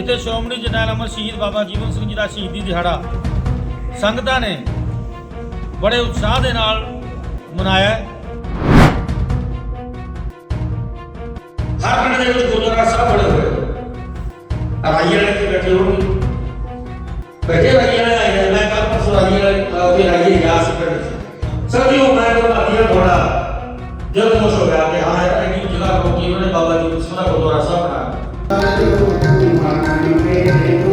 ਜਿੱਥੇ ਸ਼੍ਰੋਮਣੀ ਜਰਨੈਲ ਅਮਰ ਸ਼ਹੀਦ ਬਾਬਾ ਜੀਵਨ ਸਿੰਘ ਜੀ ਦਾ ਸ਼ਹੀਦੀ ਦਿਹਾੜਾ ਸੰਗਤਾਂ ਨੇ ਬੜੇ ਉਤਸ਼ਾਹ ਦੇ ਨਾਲ ਮਨਾਇਆ ਹਰ ਪਿੰਡ ਦੇ ਵਿੱਚ ਗੁਰਦੁਆਰਾ ਸਾਹਿਬ ਬਣੇ ਹੋਏ ਰਾਈ ਵਾਲੇ ਬੈਠੇ ਹੋਣਗੇ ਬੈਠੇ ਜੇ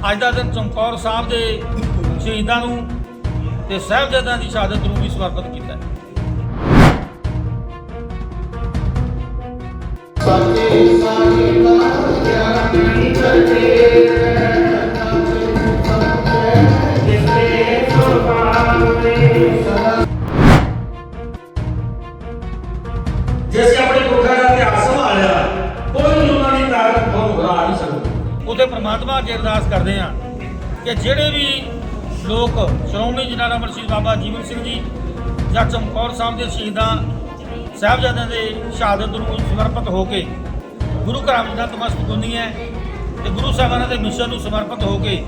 ਅੱਜ ਦਾ ਦਿਨ ਚਮਕੌਰ ਸਾਹਿਬ ਦੇ ਸ਼ਹੀਦਾਂ ਨੂੰ ਤੇ ਸਾਹਿਬਜ਼ਾਦਿਆਂ ਦੀ ਸ਼ਹਾਦਤ ਨੂੰ ਵੀ ਸਮਰਪਿਤ ਕੀਤਾ ਹੈ। ਸਕਦੀ ਪ੍ਰਮਾਤਮਾ ਅੱਗੇ ਅਰਦਾਸ ਕਰਦੇ ਹਾਂ ਕਿ ਜਿਹੜੇ ਵੀ ਲੋਕ ਸ਼੍ਰੋਮਣੀ ਜਨਾਬ ਅਮਰ ਬਾਬਾ ਜੀਵਨ ਸਿੰਘ ਜੀ ਜਾਂ ਚਮਕੌਰ ਸਾਹਿਬ ਦੇ ਸ਼ਹੀਦਾਂ, ਸਾਹਿਬਜ਼ਾਦਿਆਂ ਦੇ ਸ਼ਹਾਦਤ ਨੂੰ ਸਮਰਪਿਤ ਹੋ ਕੇ ਗੁਰੂ ਘਰਾਂ ਵਿੱਚ ਨਤਮਸਤਕ ਹੁੰਦੀ ਹੈ ਤੇ ਗੁਰੂ ਸਾਹਿਬਾਨਾਂ ਦੇ ਮਿਸ਼ਨ ਨੂੰ ਸਮਰਪਿਤ ਹੋ ਕੇ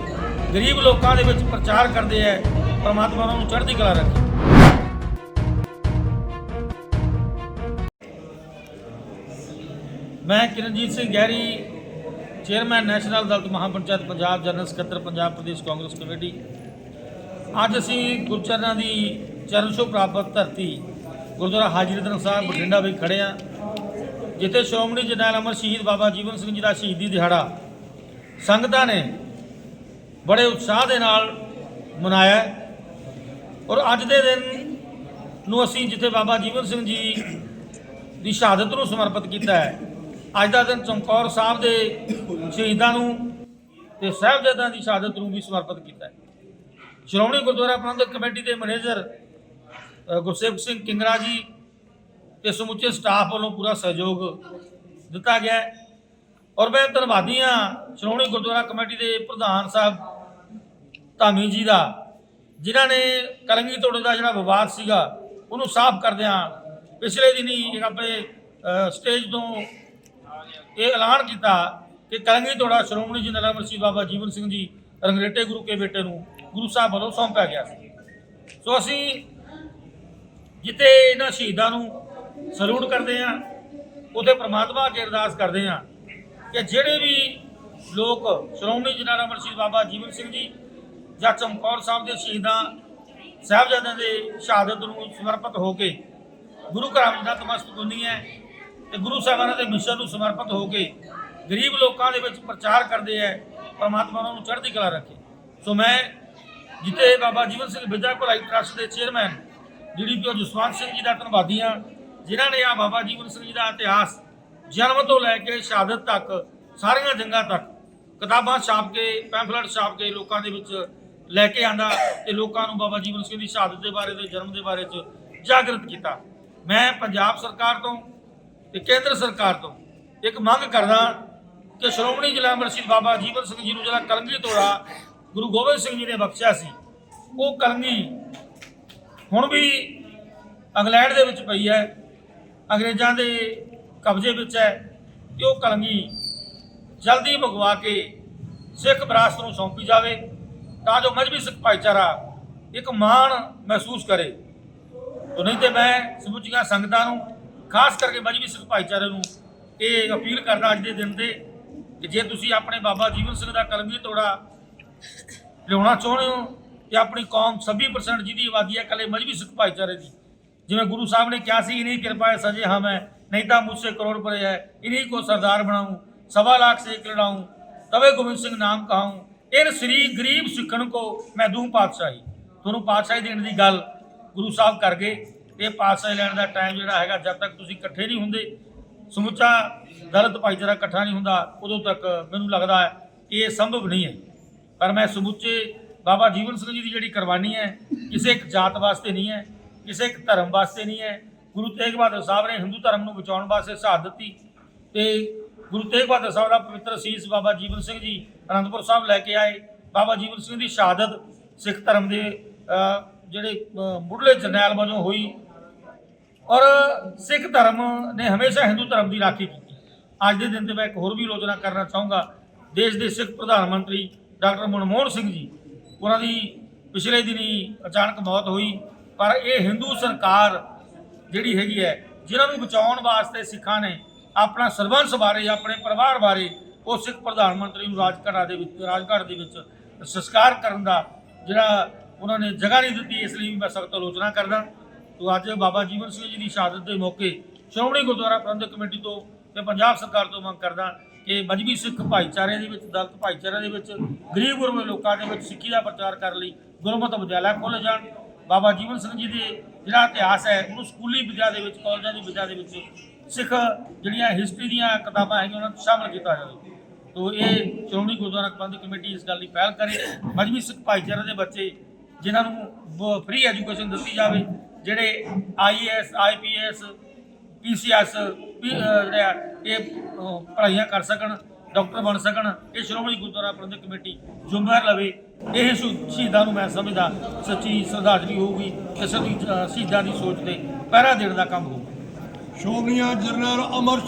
ਗਰੀਬ ਲੋਕਾਂ ਦੇ ਵਿੱਚ ਪ੍ਰਚਾਰ ਕਰਦੇ ਹੈ, ਪਰਮਾਤਮਾ ਉਹਨਾਂ ਨੂੰ ਚੜ੍ਹਦੀ ਕਲਾ ਰੱਖੇ। ਮੈਂ Kiranjit Singh Gehri chairman national Dalit Mahapanchayat Punjab general ਸਕੱਤਰ ਪੰਜਾਬ ਪ੍ਰਦੇਸ਼ ਕਾਂਗਰਸ ਕਮੇਟੀ। ਅੱਜ ਅਸੀਂ ਗੁਰਚਰਨਾਂ ਦੀ ਚਰਨ ਛੋਹ ਪ੍ਰਾਪਤ ਧਰਤੀ ਗੁਰਦੁਆਰਾ ਹਾਜੀ ਰਤਨ ਸਾਹਿਬ ਬਠਿੰਡਾ ਵਿੱਚ ਖੜੇ ਆ ਜਿੱਥੇ ਸ਼੍ਰੋਮਣੀ ਜਰਨੈਲ ਅਮਰ ਸ਼ਹੀਦ ਬਾਬਾ ਜੀਵਨ ਸਿੰਘ ਜੀ ਦਾ ਸ਼ਹੀਦੀ ਦਿਹਾੜਾ ਸੰਗਤਾਂ ਨੇ ਬੜੇ ਉਤਸ਼ਾਹ ਦੇ ਨਾਲ ਮਨਾਇਆ ਔਰ ਅੱਜ ਦੇ ਦਿਨ ਨੂੰ ਅਸੀਂ ਜਿੱਥੇ ਬਾਬਾ ਜੀਵਨ ਸਿੰਘ ਜੀ ਦੀ ਸ਼ਹਾਦਤ ਨੂੰ ਸਮਰਪਿਤ ਕੀਤਾ ਹੈ ਅੱਜ ਦਾ ਦਿਨ ਚਮਕੌਰ ਸਾਹਿਬ ਦੇ ਸ਼ਹੀਦਾਂ ਨੂੰ ਤੇ ਸਾਹਿਬਜ਼ਾਦਿਆਂ ਦੀ ਸ਼ਹਾਦਤ ਨੂੰ ਵੀ ਸਮਰਪਿਤ ਕੀਤਾ ਹੈ। ਸ਼੍ਰੋਮਣੀ ਗੁਰਦੁਆਰਾ ਪ੍ਰਬੰਧਕ ਕਮੇਟੀ ਦੇ ਮੈਨੇਜਰ ਅ, ਗੁਰਸੇਵਕ ਸਿੰਘ ਕਿੰਗਰਾ ਜੀ ਤੇ ਸਮੁੱਚੇ ਸਟਾਫ ਵੱਲੋਂ ਪੂਰਾ ਸਹਿਯੋਗ ਦਿੱਤਾ ਗਿਆ ਔਰ ਮੈਂ ਧੰਨਵਾਦੀ ਹਾਂ ਸ਼੍ਰੋਮਣੀ ਗੁਰਦੁਆਰਾ ਕਮੇਟੀ ਦੇ ਪ੍ਰਧਾਨ ਸਾਹਿਬ ਧਾਮੀ ਜੀ ਦਾ ਜਿਨ੍ਹਾਂ ਨੇ ਕਲੰਗੀ ਤੋੜੇ ਦਾ ਜਿਹੜਾ ਵਿਵਾਦ ਸੀਗਾ ਉਹਨੂੰ ਸਾਫ਼ ਕਰਦਿਆਂ ਪਿਛਲੇ ਦਿਨੀ ਇੱਕ ਆਪਣੇ ਸਟੇਜ ਤੋਂ ਇਹ ਐਲਾਨ ਕੀਤਾ ਕਿ ਕਲੰਗੀ ਤੋੜਾ ਸ਼੍ਰੋਮਣੀ ਜਨਰਲ ਅਮਰ ਸ਼ਹੀਦ ਬਾਬਾ ਜੀਵਨ ਸਿੰਘ ਜੀ, ਰੰਗਰੇਟੇ ਗੁਰੂ ਕੇ ਬੇਟੇ ਨੂੰ ਗੁਰੂ ਸਾਹਿਬ ਵੱਲੋਂ ਸੌਂਪਿਆ ਗਿਆ ਸੀ। ਸੋ ਅਸੀਂ ਜਿੱਥੇ ਇਹਨਾਂ ਸ਼ਹੀਦਾਂ ਨੂੰ ਸਲੂਟ ਕਰਦੇ ਹਾਂ, ਉਥੇ ਪ੍ਰਮਾਤਮਾ ਅੱਗੇ ਅਰਦਾਸ ਕਰਦੇ ਹਾਂ ਕਿ ਜਿਹੜੇ ਵੀ ਲੋਕ ਸ਼੍ਰੋਮਣੀ ਜਨਰਲ ਅਮਰ ਸ਼ਹੀਦ ਬਾਬਾ ਜੀਵਨ ਸਿੰਘ ਜੀ ਜਾਂ ਚਮਕੌਰ ਸਾਹਿਬ ਦੇ ਸ਼ਹੀਦਾਂ, ਸਾਹਿਬਜ਼ਾਦਿਆਂ ਦੇ ਸ਼ਹਾਦਤ ਨੂੰ ਸਮਰਪਿਤ ਹੋ ਕੇ ਗੁਰੂ ਘਰਾਂ ਵਿੱਚ ਨਤਮਸਤਕ ਹੁੰਦੀ ਹੈ ਤੇ ਗੁਰੂ ਸਾਹਿਬਾਨਾਂ ਦੇ ਮਿਸ਼ਨ ਨੂੰ ਸਮਰਪਿਤ ਹੋ ਕੇ ਗਰੀਬ ਲੋਕਾਂ ਦੇ ਵਿੱਚ ਪ੍ਰਚਾਰ ਕਰਦੇ ਹੈ ਪਰਮਾਤਮਾ ਉਹਨਾਂ ਨੂੰ ਚੜ੍ਹਦੀ ਕਲਾ ਰੱਖੇ। ਸੋ ਮੈਂ ਜਿੱਥੇ ਬਾਬਾ ਜੀਵਨ ਸਿੰਘ ਵਿਦਿਆ ਭਲਾਈ ਟਰਸਟ ਦੇ ਚੇਅਰਮੈਨ ਡੀਡੀਪੀਓ ਜਸਵੰਤ ਸਿੰਘ ਜੀ ਦਾ ਧੰਨਵਾਦੀ ਹਾਂ, ਜਿਨ੍ਹਾਂ ਨੇ ਆ ਬਾਬਾ ਜੀਵਨ ਸਿੰਘ ਜੀ ਦਾ ਇਤਿਹਾਸ ਜਨਮ ਤੋਂ ਲੈ ਕੇ ਸ਼ਹਾਦਤ ਤੱਕ, ਸਾਰੀਆਂ ਜੰਗਾਂ ਤੱਕ, ਕਿਤਾਬਾਂ ਛਾਪ ਕੇ ਪੈਂਫਲੇਟ ਛਾਪ ਕੇ ਲੋਕਾਂ ਦੇ ਵਿੱਚ ਲੈ ਕੇ ਆਂਦਾ ਤੇ ਲੋਕਾਂ ਨੂੰ ਬਾਬਾ ਜੀਵਨ ਸਿੰਘ ਦੀ ਸ਼ਹਾਦਤ ਦੇ ਬਾਰੇ ਤੇ ਜਨਮ ਦੇ ਬਾਰੇ ਚ ਜਾਗਰਤ ਕੀਤਾ। ਮੈਂ ਪੰਜਾਬ ਸਰਕਾਰ ਤੋਂ ਤੇ ਕੇਂਦਰ ਸਰਕਾਰ ਤੋਂ ਇੱਕ ਮੰਗ ਕਰਦਾ ਕਿ ਸ਼੍ਰੋਮਣੀ ਜ਼ਿਲ੍ਹਾ ਮਰਸ਼ੀ ਬਾਬਾ ਜੀਵਨ ਸਿੰਘ ਜੀ ਨੂੰ ਜਿਹੜਾ ਕਲੰਗੀ ਤੋੜਾ ਗੁਰੂ ਗੋਬਿੰਦ ਸਿੰਘ ਜੀ ਨੇ ਬਖਸ਼ਿਆ ਸੀ, ਉਹ ਕਲੰਗੀ ਹੁਣ ਵੀ ਇੰਗਲੈਂਡ ਦੇ ਵਿੱਚ ਪਈ ਹੈ, ਅੰਗਰੇਜ਼ਾਂ ਦੇ ਕਬਜ਼ੇ ਵਿੱਚ ਹੈ ਤੇ ਉਹ ਕਲੰਗੀ ਜਲਦੀ ਮੰਗਵਾ ਕੇ ਸਿੱਖ ਵਿਰਾਸਤ ਨੂੰ ਸੌਂਪੀ ਜਾਵੇ ਤਾਂ ਜੋ ਮਜਬੀ ਸਿੱਖ ਭਾਈਚਾਰਾ ਇੱਕ ਮਾਣ ਮਹਿਸੂਸ ਕਰੇ। ਤੋ ਨਹੀਂ ਤੇ ਮੈਂ ਸਮੁੱਚੀਆਂ ਸੰਗਤਾਂ ਨੂੰ ਖਾਸ ਕਰਕੇ ਮਜਬੀ ਸਿੱਖ ਭਾਈਚਾਰੇ ਨੂੰ ਇਹ ਅਪੀਲ ਕਰਦਾ ਅੱਜ ਦੇ ਦਿਨ ਤੇ ਕਿ ਜੇ ਤੁਸੀਂ ਆਪਣੇ ਬਾਬਾ ਜੀਵਨ ਸਿੰਘ ਦਾ ਕਲਮੀ ਤੋੜਾ ਲਿਆਉਣਾ ਚਾਹੁੰਦੇ ਹੋ ਤੇ ਆਪਣੀ ਕੌਮ 26% ਜਿਹਦੀ ਆਬਾਦੀ ਹੈ ਕਲੇ ਮਜਬੀ ਸਿੱਖ ਭਾਈਚਾਰੇ ਦੀ। ਜਿਵੇਂ ਗੁਰੂ ਸਾਹਿਬ ਨੇ ਕਿਹਾ ਸੀ, ਇਨਹੀ ਕਿਰਪਾ ਹੈ ਸਜੇ ਹਾਂ ਮੈਂ, ਨਹੀਂ ਤਾਂ ਮੁਝਸੇ ਕਰੋੜ ਪਰੇ ਹੈ, ਇਨਹੀ ਕੋ ਸਰਦਾਰ ਬਣਾਉਂ, ਸਵਾ ਲੱਖ ਸੇ ਲੜਾਉਂ, ਤਵੇ ਗੋਬਿੰਦ ਸਿੰਘ ਨਾਮ ਕਹਾਉ, ਇਹ ਸ੍ਰੀ ਗਰੀਬ ਸਿੱਖਣ ਕੋ ਮੈਂ ਦੂੰ ਪਾਤਸ਼ਾਹੀ। ਤੁਹਾਨੂੰ ਪਾਤਸ਼ਾਹੀ ਦੇਣ ਦੀ ਗੱਲ ਗੁਰੂ ਸਾਹਿਬ ਕਰ ਗਏ। ਇਹ ਪਾਤਸ਼ਾਹੀ ਲੈਣ ਦਾ ਟਾਈਮ ਜਿਹੜਾ ਹੈਗਾ, ਜਦ ਤੱਕ ਤੁਸੀਂ ਇਕੱਠੇ ਨਹੀਂ ਹੁੰਦੇ, ਸਮੁੱਚਾ ਦਲਤ ਭਾਈਚਾਰਾ ਇਕੱਠਾ ਨਹੀਂ ਹੁੰਦਾ, ਉਦੋਂ ਤੱਕ ਮੈਨੂੰ ਲੱਗਦਾ ਹੈ ਕਿ ਇਹ ਸੰਭਵ ਨਹੀਂ ਹੈ। ਪਰ ਮੈਂ ਸਮੁੱਚੇ ਬਾਬਾ ਜੀਵਨ ਸਿੰਘ ਜੀ ਦੀ ਜਿਹੜੀ ਕੁਰਬਾਨੀ ਹੈ, ਕਿਸੇ ਇੱਕ ਜਾਤ ਵਾਸਤੇ ਨਹੀਂ ਹੈ, ਕਿਸੇ ਇੱਕ ਧਰਮ ਵਾਸਤੇ ਨਹੀਂ ਹੈ। ਗੁਰੂ ਤੇਗ ਬਹਾਦਰ ਸਾਹਿਬ ਨੇ ਹਿੰਦੂ ਧਰਮ ਨੂੰ ਬਚਾਉਣ ਵਾਸਤੇ ਸ਼ਹਾਦਤ ਦਿੱਤੀ ਤੇ ਗੁਰੂ ਤੇਗ ਬਹਾਦਰ ਸਾਹਿਬ ਦਾ ਪਵਿੱਤਰ ਸੀਸ ਬਾਬਾ ਜੀਵਨ ਸਿੰਘ ਜੀ ਅਨੰਦਪੁਰ ਸਾਹਿਬ ਲੈ ਕੇ ਆਏ। ਬਾਬਾ ਜੀਵਨ ਸਿੰਘ ਦੀ ਸ਼ਹਾਦਤ ਸਿੱਖ ਧਰਮ ਦੇ ਜਿਹੜੇ ਮੁੱਢਲੇ ਜਰਨੈਲ ਵਜੋਂ ਹੋਈ। ਔਰ ਸਿੱਖ ਧਰਮ ਨੇ ਹਮੇਸ਼ਾ ਹਿੰਦੂ ਧਰਮ ਦੀ ਰਾਖੀ ਕੀਤੀ। ਅੱਜ ਦੇ ਦਿਨ ਤੇ ਮੈਂ ਇੱਕ ਹੋਰ ਵੀ ਆਲੋਚਨਾ ਕਰਨਾ ਚਾਹੂੰਗਾ। ਦੇਸ਼ ਦੇ ਸਿੱਖ ਪ੍ਰਧਾਨ ਮੰਤਰੀ ਡਾਕਟਰ ਮਨਮੋਹਨ ਸਿੰਘ ਜੀ, ਉਹਨਾਂ ਦੀ ਪਿਛਲੇ ਦਿਨੀ ਅਚਾਨਕ ਮੌਤ ਹੋਈ, ਪਰ ਇਹ ਹਿੰਦੂ ਸਰਕਾਰ ਜਿਹੜੀ ਹੈਗੀ ਹੈ, ਜਿਨ੍ਹਾਂ ਨੂੰ ਬਚਾਉਣ ਵਾਸਤੇ ਸਿੱਖਾਂ ਨੇ ਆਪਣਾ ਸਰਬੰਸ ਬਾਰੇ, ਆਪਣੇ ਪਰਿਵਾਰ ਬਾਰੇ ਉਹ ਸਿੱਖ ਪ੍ਰਧਾਨ ਮੰਤਰੀ ਨੂੰ ਰਾਜਘਾਟਾਂ ਦੇ ਵਿੱਚ, ਰਾਜਘਾਟ ਦੇ ਵਿੱਚ ਸੰਸਕਾਰ ਕਰਨ ਦਾ ਜਿਹੜਾ ਉਹਨਾਂ ਨੇ ਜਗ੍ਹਾ ਨਹੀਂ ਦਿੱਤੀ, ਇਸ ਲਈ ਵੀ ਮੈਂ ਸਖਤ ਆਲੋਚਨਾ ਕਰਦਾ। ਤੋ ਅੱਜ ਬਾਬਾ ਜੀਵਨ ਸਿੰਘ ਜੀ ਦੀ ਸ਼ਹਾਦਤ ਦੇ ਮੌਕੇ ਸ਼੍ਰੋਮਣੀ ਗੁਰਦੁਆਰਾ ਪ੍ਰਬੰਧਕ ਕਮੇਟੀ ਤੋਂ ਤੇ ਪੰਜਾਬ ਸਰਕਾਰ ਤੋਂ ਮੰਗ ਕਰਦਾ ਕਿ ਮਜਬੀ ਸਿੱਖ ਭਾਈਚਾਰੇ ਦੇ ਵਿੱਚ, ਦਲਿਤ ਭਾਈਚਾਰੇ ਦੇ ਵਿੱਚ, ਗਰੀਬ ਗੁਰਮੇ ਲੋਕਾਂ ਦੇ ਵਿੱਚ ਸਿੱਖੀ ਦਾ ਪ੍ਰਚਾਰ ਕਰਨ ਲਈ ਗੁਰਮਤਿ ਵਿਦਿਆਲਾ ਖੋਲ੍ਹੇ ਜਾਣ। ਬਾਬਾ ਜੀਵਨ ਸਿੰਘ ਜੀ ਦੇ ਜਿਹੜਾ ਇਤਿਹਾਸ ਹੈ, ਉਹਨੂੰ ਸਕੂਲੀ ਵਿਦਿਆ ਦੇ ਵਿੱਚ, ਕਾਲਜਾਂ ਦੀ ਵਿਦਿਆ ਦੇ ਵਿੱਚ ਸਿੱਖ ਜਿਹੜੀਆਂ ਹਿਸਟਰੀ ਦੀਆਂ ਕਿਤਾਬਾਂ ਹੈਗੀਆਂ, ਉਹਨਾਂ ਨੂੰ ਸ਼ਾਮਲ ਕੀਤਾ ਜਾਵੇ। ਤੋ ਇਹ ਸ਼੍ਰੋਮਣੀ ਗੁਰਦੁਆਰਾ ਪ੍ਰਬੰਧਕ ਕਮੇਟੀ ਇਸ ਗੱਲ ਦੀ ਪਹਿਲ ਕਰੇ। ਮਜਬੀ ਸਿੱਖ ਭਾਈਚਾਰੇ ਦੇ ਬੱਚੇ, ਜਿਨ੍ਹਾਂ ਨੂੰ ਫ੍ਰੀ ਐਜੂਕੇਸ਼ਨ ਦਿੱਤੀ ਜਾਵੇ ਜਿਹੜੇ ਆਈਐਸ ਆਈਪੀਐਸ ਪੀਸੀਐਸ ਜਿਹੜੇ ਆ, ਇਹ ਪੜ੍ਹਾਈਆਂ ਕਰ ਸਕਣ ਡਾਕਟਰ ਬਣ ਸਕਣ ਇਹ ਸ਼੍ਰੋਮਣੀ ਗੁਰਦੁਆਰਾ ਪ੍ਰਬੰਧਕ ਕਮੇਟੀ ਜ਼ਿੰਮੇਵਾਰ ਲਵੇ ਇਹ ਸ਼ਹੀਦਾਂ ਨੂੰ ਮੈਂ ਸਮਝਦਾ ਸੱਚੀ ਸ਼ਰਧਾਂਜਲੀ ਹੋਊਗੀ ਤੇ ਸ਼ਹੀਦਾਂ ਦੀ ਸੋਚ ਤੇ ਪਹਿਰਾ ਦੇਣ ਦਾ ਕੰਮ ਹੋਊਗਾ। ਸ਼੍ਰੋਮਣੀ ਜਨਰਲ ਅਮਰ